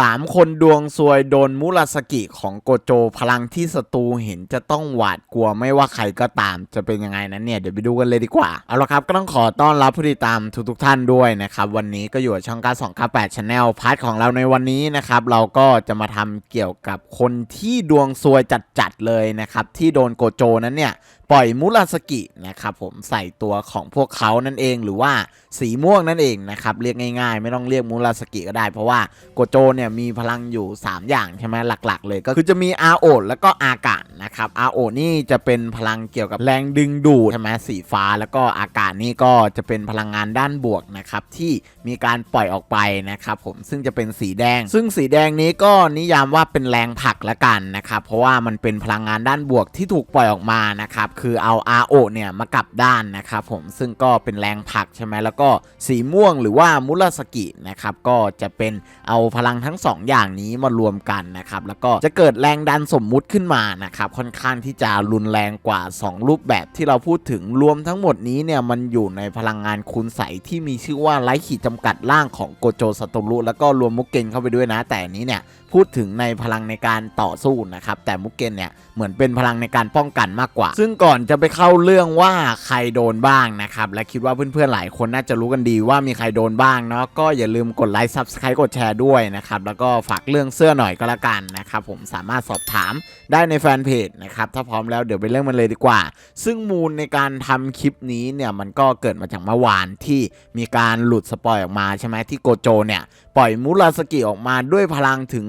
3คนดวงซวยโดนมุราสกิของโกโจพลังที่ศัตรูเห็นจะต้องหวาดกลัวไม่ว่าใครก็ตามจะเป็นยังไงนั้นเนี่ย เดี๋ยวไปดูกันเลยดีกว่า เอาละครับก็ต้องขอต้อนรับผู้ติดตามทุกๆท่านด้วยนะครับ วันนี้ก็อยู่ช่องการ2 9 8 Channel พาร์ทของเราในวันนี้นะครับ เราก็จะมาทำเกี่ยวกับคนที่ดวงซวยจัดๆเลยนะครับ ที่โดนโกโจนั้นเนี่ย ปล่อยมุราสกินะครับผมใส่ตัวของพวกเขานั่นเอง หรือว่าสีม่วงนั่นเองนะครับเรียกง่ายๆ ไม่ต้องเรียกมุราสกิก็ได้ เพราะว่าโกโจเนี่ยมีพลังอยู่ 3 อย่างใช่ไหมหลักๆ เลยก็คือจะมีอาโอดแล้วก็อากาศนะครับอาโอดนี่จะเป็นพลังเกี่ยวกับแรงดึงดูดใช่ไหมสีฟ้าแล้วก็อากาศนี่ก็จะเป็นพลังงานด้านบวกนะครับที่มีการปล่อยออกไปนะครับผมซึ่งจะเป็นสีแดง ซึ่งสีแดงนี้ก็นิยามว่าเป็นแรงผลักละกันนะครับเพราะว่ามันเป็นพลังงานด้านบวกที่ถูกปล่อยออกมานะครับคือเอา RO เนี่ยมากลับด้านนะครับผมซึ่งก็เป็นแรงผลักใช่ไหมแล้วก็สีม่วงหรือว่ามุราสกินะครับก็จะเป็นเอาพลังทั้งสองอย่างนี้มารวมกันนะครับแล้วก็จะเกิดแรงดันสมมุติขึ้นมานะครับค่อนข้างที่จะรุนแรงกว่า 2 รูปแบบที่เราพูดถึงรวมทั้งหมดนี้เนี่ยมันอยู่ในพลังงานคูณใสที่มีชื่อว่าไร้ขีดจำกัดล่างของโกโจสโตรุแล้วก็รวมมุกเกนเข้าไปด้วยนะ แต่นนี้เนี่ยพูดถึงในพลังในการต่อสู้นะครับแต่มุกเกนเนี่ยเหมือนเป็นพลังในการป้องกันมากกว่า ซึ่งก่อนอนจะไปเข้าเรื่องว่าใครโดนบ้างนะครับ และคิดว่าเพื่อนๆหลายคนน่าจะรู้กันดีว่ามีใครโดนบ้างเนาะก็อย่าลืมกดไลค์ซับสไครต์กดแชร์ด้วยนะครับ แล้วก็ฝากเรื่องเสื้อหน่อยก็แล้วกันนะครับผมสามารถสอบถามได้ในแฟนเพจนะครับ ถ้าพร้อมแล้วเดี๋ยวไปเรื่องมันเลยดีกว่า ซึ่งมูลในการทำคลิปนี้เนี่ยมันก็เกิดมาจากเมื่อวานที่มีการหลุดสปอยออกมาใช่ไหมที่โกโจเนี่ย ปล่อยมุราสกิออกมาด้วยพลังถึง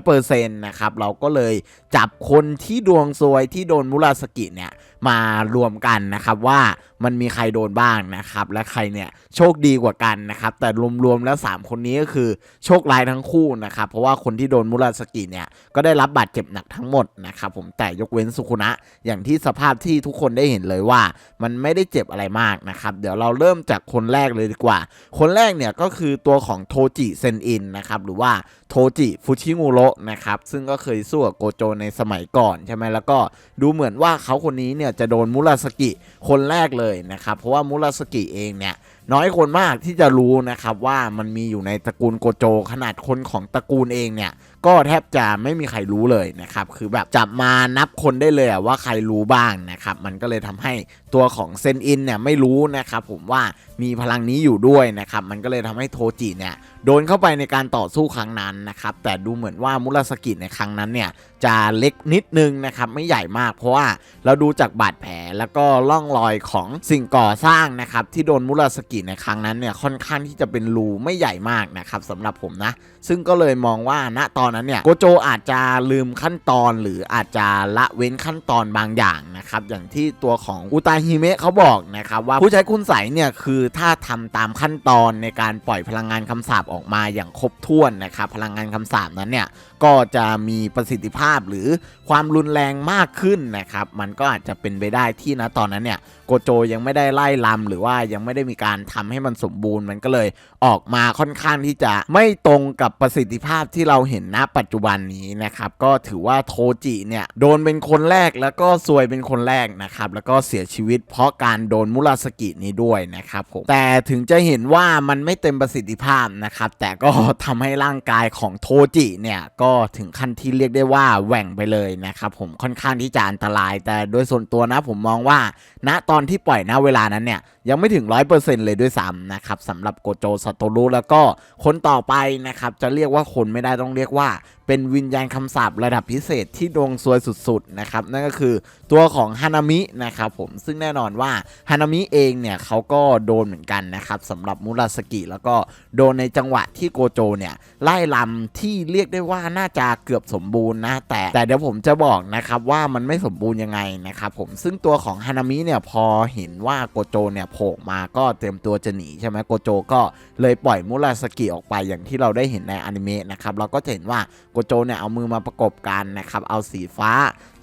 200%นะครับ เราก็เลยจับคนที่ดวงซวยที่โดนมุราสกิเนี่ยมารวมกันนะครับว่ามันมีใครโดนบ้างนะครับ และใครเนี่ยโชคดีกว่ากันนะครับ แต่รวมๆแล้ว 3 คนนี้ก็คือโชคร้ายทั้งคู่นะครับ เพราะว่าคนที่โดนมุราสกิเนี่ยก็ได้รับบาดเจ็บหนักทั้งหมดนะครับผมแต่ยกเว้นสุคุนะ อย่างที่สภาพที่ทุกคนได้เห็นเลยว่า มันไม่ได้เจ็บอะไรมากนะครับ เดี๋ยวเราเริ่มจากคนแรกเลยดีกว่า คนแรกเนี่ยก็คือตัวของโทจิเซนอินนะครับหรือว่าโทจิฟุชิงูโระนะครับซึ่งก็เคยสู้กับโกโจในสมัยก่อนใช่ไหมแล้วก็ดูเหมือนว่าเขาคนนี้เนี่ยจะโดนมุราสกิคนแรกเลยนะครับเพราะว่ามุราสกิเองเนี่ยน้อยคนมากที่จะรู้นะครับว่ามันมีอยู่ในตระกูลโกโจ ขนาดคนของตระกูลเองเนี่ยก็แทบจะไม่มีใครรู้เลยนะครับคือแบบจับมานับคนได้เลยว่าใครรู้บ้างนะครับมันก็เลยทำให้ตัวของเซนอินเนี่ยไม่รู้นะครับผมว่ามีพลังนี้อยู่ด้วยนะครับมันก็เลยทำให้โทจิเนี่ยโดนเข้าไปในการต่อสู้ครั้งนั้นนะครับแต่ดูเหมือนว่ามุราสกิในครั้งนั้นเนี่ยจะเล็กนิดนึงนะครับไม่ใหญ่มากเพราะว่าเราดูจากบาดแผลแล้วก็ร่องรอยของสิ่งก่อสร้างนะครับที่โดนมุราสกิในครั้งนั้นเนี่ยค่อนข้างที่จะเป็นรูไม่ใหญ่มากนะครับสำหรับผมนะ ซึ่งก็เลยมองว่าณตอนนั้นเนี่ยโกโจอาจจะลืมขั้นตอนหรืออาจจะละเว้นขั้นตอนบางอย่างนะครับอย่างที่ตัวของอุตาฮิเมะเขาบอกนะครับว่าผู้ใช้คุณใสเนี่ยคือถ้าทำตามขั้นตอนในการปล่อยพลังงานคำสาปออกมาอย่างครบถ้วนนะครับพลังงานคำสาปนั้นเนี่ยก็จะมีประสิทธิภาพหรือความรุนแรงมากขึ้นนะครับมันก็อาจจะเป็นไปได้ที่นะตอนนั้นเนี่ยโกโจยังไม่ได้ไล่ลำหรือว่ายังไม่ได้มีการทำให้มันสมบูรณ์ มันก็เลยออกมาค่อนข้างที่จะไม่ตรงกับประสิทธิภาพที่เราเห็นณปัจจุบันนี้นะครับก็ถือว่าโทจิเนี่ยโดนเป็นคนแรกแล้วก็ซวยเป็นคนแรกนะครับแล้วก็เสียชีวิตเพราะการโดนมุราสกินี้ด้วยนะครับผมแต่ถึงจะเห็นว่ามันไม่เต็มประสิทธิภาพนะครับแต่ก็ทำให้ร่างกายของโทจิเนี่ยก็ถึงขั้นที่เรียกได้ว่าแหว่งไปเลยนะครับผมค่อนข้างที่จะอันตราย แต่โดยส่วนตัวนะผมมองว่าณตอนที่ปล่อยณเวลานั้นเนี่ยยังไม่ถึง 100%เลยด้วยซ้ำนะครับสำหรับโกโจสโตรุแล้วก็คนต่อไปนะครับจะเรียกว่าคนไม่ได้ต้องเรียกว่า เป็นวิญญาณคำสาประดับพิเศษที่ดวงซวยสุดๆนะครับนั่นก็คือตัวของฮานามินะครับผมซึ่งแน่นอนว่าฮานามิเองเนี่ยเขาก็โดนเหมือนกันนะครับสำหรับมุราสกิแล้วก็โดนในจังหวะที่โกโจเนี่ยไล่ลำที่เรียกได้ว่าน่าจะเกือบสมบูรณ์นะแต่แต่เดี๋ยวผมจะบอกนะครับว่ามันไม่สมบูรณ์ยังไงนะครับผมซึ่งตัวของฮานามิเนี่ยพอเห็นว่าโกโจเนี่ยโผล่มาก็เตรียมตัวจะหนีใช่ไหมโกโจก็เลยปล่อยมุราสกิออกไปอย่างที่เราได้เห็นในอนิเมะนะครับเราก็จะเห็นว่าโกโจเนี่ยเอามือมาประกบกันนะครับเอาสีฟ้า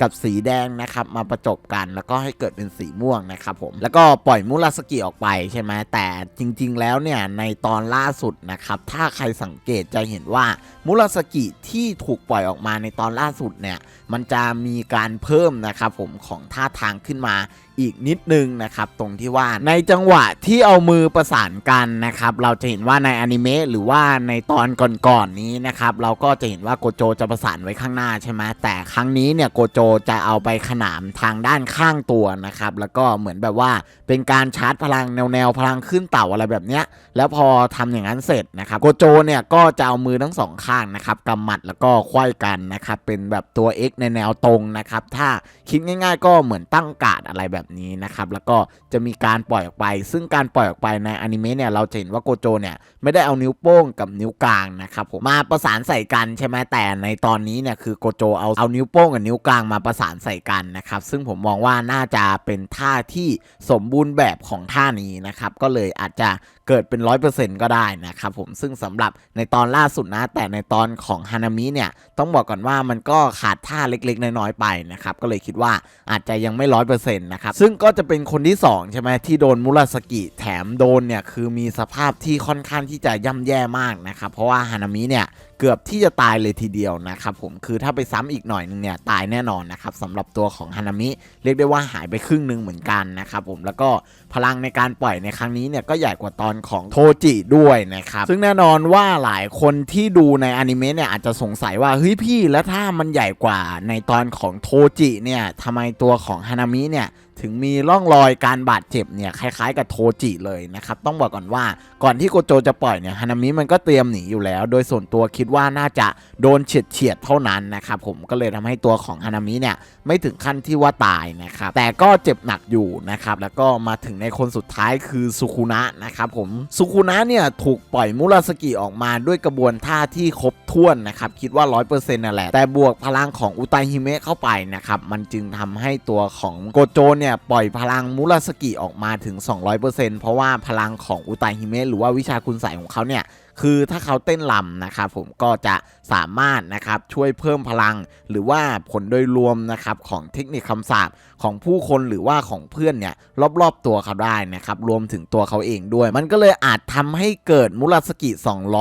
กับสีแดงนะครับมาประจบกันแล้วก็ให้เกิดเป็นสีม่วงนะครับผมแล้วก็ปล่อยมุราสกิออกไปใช่ไหมแต่จริง ๆ แล้วเนี่ยในตอนล่าสุดนะครับถ้าใครสังเกตจะเห็นว่ามุราสกิที่ถูกปล่อยออกมาในตอนล่าสุดเนี่ยมันจะมีการเพิ่มนะครับผมของท่าทางขึ้นมา อีกนิดนึงนะครับตรงที่ว่าในจังหวะที่เอามือประสานกันนะครับเราจะเห็นว่าในอนิเมะหรือว่าในตอนก่อนๆนี้นะครับเราก็จะเห็นว่าโกโจจะประสานไว้ข้างหน้าใช่ไหมแต่ครั้งนี้เนี่ยโกโจจะเอาไปขนามทางด้านข้างตัวนะครับแล้วก็เหมือนแบบว่าเป็นการชาร์จพลังแนวแนวๆพลังขึ้นเต่าอะไรแบบเนี้ยแล้วพอทำอย่างนั้นเสร็จนะครับโกโจเนี่ยก็จะเอามือทั้งสองข้างนะครับกำหมัดแล้วก็ควายกันนะครับเป็นแบบตัว X ในแนวตรงนะครับถ้าคิดง่าย ๆ ก็เหมือนตั้งกาดอะไรแบบนี้นะครับแล้วก็จะมีการปล่อยออกไป ซึ่งการปล่อยออกไปในอนิเมะเนี่ยเราจะเห็นว่าโกโจเนี่ยไม่ได้เอานิ้วโป้งกับนิ้วกลางนะครับผมมาประสานใส่กันใช่ไหมแต่ในตอนนี้เนี่ยคือโกโจเอาเอานิ้วโป้งกับนิ้วกลางมาประสานใส่กันนะครับซึ่งผมมองว่าน่าจะเป็นท่าที่สมบูรณ์แบบของท่านี้นะครับก็เลยอาจจะเกิดเป็นร้อยเปอร์เซ็นต์ก็ได้นะครับผมซึ่งสำหรับในตอนล่าสุดนะ แต่ในตอนของฮานามิเนี่ยต้องบอกก่อนว่ามันก็ขาดท่าเล็กๆ น้อยๆไปนะครับก็เลยคิดว่าอาจจะยังไม่ร้อยเปอร์เซ็นต์นะครับซึ่งก็จะเป็นคนที่2ใช่ไหมที่โดนมุราสกิแถมโดนเนี่ยคือมีสภาพที่ค่อนข้างที่จะย่ำแย่มากนะครับเพราะว่าฮานามิเนี่ยเกือบที่จะตายเลยทีเดียวนะครับผมคือถ้าไปซ้ำอีกหน่อยนึงเนี่ยตายแน่นอนนะครับสำหรับตัวของฮานามิเรียกได้ว่าหายไปครึ่งหนึ่งเหมือนกันนะครับผมแล้วก็พลังในการปล่อยในครั้งนี้เนี่ยก็ใหญ่กว่าตอนของโทจิด้วยนะครับซึ่งแน่นอนว่าหลายคนที่ดูในอนิเมะเนี่ยอาจจะสงสัยว่าเฮ้ยพี่แล้วถ้ามันใหญ่กว่าในตอนของโทจิเนี่ยทำไมตัวของฮานามิเนี่ยถึงมีร่องรอยการบาดเจ็บเนี่ยคล้ายๆกับโทจิเลยนะครับต้องบอกก่อนว่าก่อนที่โกโจจะปล่อยเนี่ยฮานามิมันก็เตรียมหนีอยู่แล้ว โดยส่วนตัวคิดว่าน่าจะโดนเฉียดเฉียดๆเท่านั้นนะครับผมก็เลยทำให้ตัวของฮานามิเนี่ยไม่ถึงขั้นที่ว่าตายนะครับแต่ก็เจ็บหนักอยู่นะครับแล้วก็มาถึงในคนสุดท้ายคือสุคุนะนะครับผมสุคุนะเนี่ยถูกปล่อยมุราสกิออกมาด้วยกระบวนท่าที่ครบถ้วนนะครับคิดว่า 100%นั่นแหละ แต่บวกพลังของอุตาฮิเมะเข้าไปนะครับมันจึงทำให้ตัวของโกโจเนี่ยปล่อยพลังมุราสกิออกมาถึง 200%เพราะว่าพลังของอุตาฮิเมะหรือว่าวิชาคุณใสยของเขาเนี่ย คือถ้าเขาเต้นลำนะครับผมก็จะสามารถนะครับช่วยเพิ่มพลัง หรือว่าผลโดยรวมนะครับของเทคนิคคำสาปของผู้คนหรือว่าของเพื่อนเนี่ยรอบๆตัวเขาได้นะครับรวมถึงตัวเขาเองด้วย มันก็เลยอาจทำให้เกิดมุราสกิ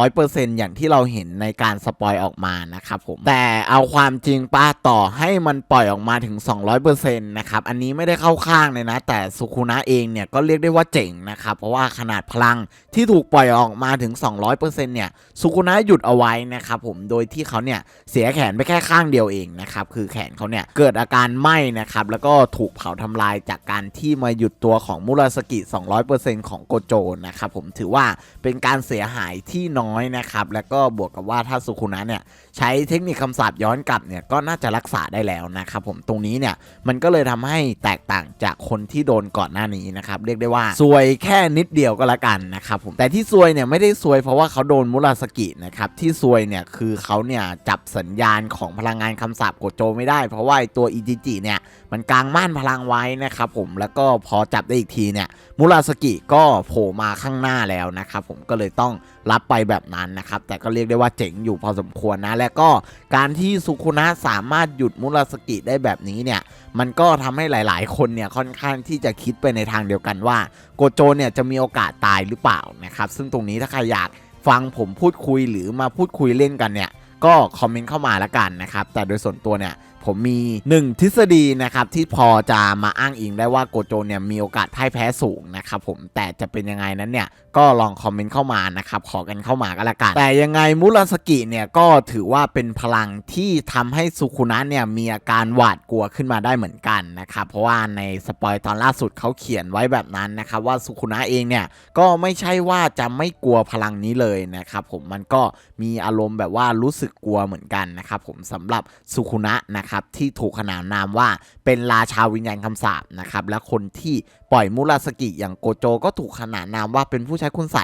200%อย่างที่เราเห็นในการสปอยออกมานะครับผมแต่เอาความจริงป้าต่อให้มันปล่อยออกมาถึง 200%นะครับอันนี้ไม่ได้เข้าข้างเลยนะ แต่สุคุนะเองเนี่ยก็เรียกได้ว่าเจ๋งนะครับเพราะว่าขนาดพลังที่ถูกปล่อยออกมาถึง 200%เนี่ยสุคุนะหยุดเอาไว้นะครับผมโดยที่เขาเนี่ยเสียแขนไปแค่ข้างเดียวเองนะครับคือแขนเขาเนี่ยเกิดอาการไหม้นะครับแล้วก็ถูกเผาทำลายจากการที่มาหยุดตัวของมุราสกิ 200%ของโกโจนะครับผมถือว่าเป็นการเสียหายที่น้อยนะครับแล้วก็บวกกับว่าถ้าสุคุนะเนี่ยใช้เทคนิคคำสาปย้อนกลับเนี่ยก็น่าจะรักษาได้แล้วนะครับผมตรงนี้เนี่ยมันก็เลยทำให้แตกต่างจากคนที่โดนก่อนหน้านี้นะครับเรียกได้ว่าซวยแค่นิดเดียวก็แล้วกันนะครับผมแต่ที่ซวยเนี่ยไม่ได้ซวยเพราะว่าเขาโดนมุราสกินะครับที่ซวยเนี่ยคือเขาเนี่ยจับสัญญาณของพลังงานคำสาปโกโจไม่ได้ เพราะว่าตัวอิจิจิเนี่ยมันกางม่านพลังไว้นะครับผมแล้วก็พอจับได้อีกทีเนี่ยมุราสกิก็โผล่มาข้างหน้าแล้วนะครับผมก็เลยต้องรับไปแบบนั้นนะครับแต่ก็เรียกได้ว่าเจ๋งอยู่พอสมควรนะ และก็การที่สุคุนะสามารถหยุดมุราสกิได้แบบนี้เนี่ยมันก็ทำให้หลาย ๆ คนเนี่ยค่อนข้างที่จะคิดไปในทางเดียวกันว่าโกโจเนี่ยจะมีโอกาสตายหรือเปล่านะครับซึ่งตรงนี้ถ้าใครอยากฟังผมพูดคุยหรือมาพูดคุยเล่นกันเนี่ยก็คอมเมนต์เข้ามาละกันนะครับแต่โดยส่วนตัวเนี่ย ผมมี 1 ทฤษฎีนะครับที่พอจะมาอ้างอิงได้ว่าโกโจเนี่ยมีโอกาสพ่ายแพ้สูงนะครับผมแต่จะเป็นยังไงนั้นเนี่ยก็ลองคอมเมนต์เข้ามานะครับขอกันเข้ามาก็แล้วกัน แต่ยังไงมุราสกิเนี่ยก็ถือว่าเป็นพลังที่ทำให้สุคุนะเนี่ยมีอาการหวาดกลัวขึ้นมาได้เหมือนกันนะครับเพราะว่าในสปอยตอนล่าสุดเขาเขียนไว้แบบนั้นนะครับว่าสุคุนะเองเนี่ยก็ไม่ใช่ว่าจะไม่กลัวพลังนี้เลยนะครับผมมันก็มีอารมณ์แบบว่ารู้สึกกลัวเหมือนกันนะครับผมสำหรับสุคุนะนะครับที่ถูกขนานนามว่าเป็นราชาวิญญาณคำสาปนะครับและคนที่ปล่อยมุราสกิอย่างโกโจก็ถูกขนานนามว่าเป็นผู้ใช้คุณใส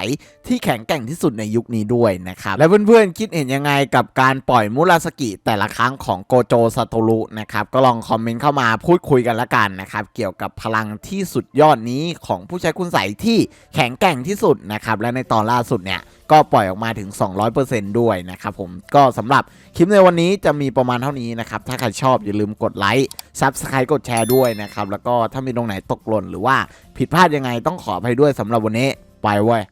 ที่แข็งแกร่งที่สุดในยุคนี้ด้วยนะครับ และเพื่อนๆคิดเห็นยังไงกับการปล่อยมุราสกิแต่ละครั้งของโกโจซาโตรุนะครับ ก็ลองคอมเมนต์เข้ามาพูดคุยกันละกันนะครับ เกี่ยวกับพลังที่สุดยอดนี้ของผู้ใช้คุณใสที่แข็งแกร่งที่สุดนะครับ และในตอนล่าสุดเนี่ยก็ปล่อยออกมาถึง 200%ด้วยนะครับผมก็สำหรับคลิปในวันนี้จะมีประมาณเท่านี้นะครับ ถ้าใครชอบอย่าลืมกดไลค์ซับสไครต์กดแชร์ด้วยนะครับ แล้วก็ถ้ามีตรงไหนตกหล่นหรือว่าผิดพลาดยังไงต้องขออภัยด้วยสำหรับวันนี้ ไปเว้ย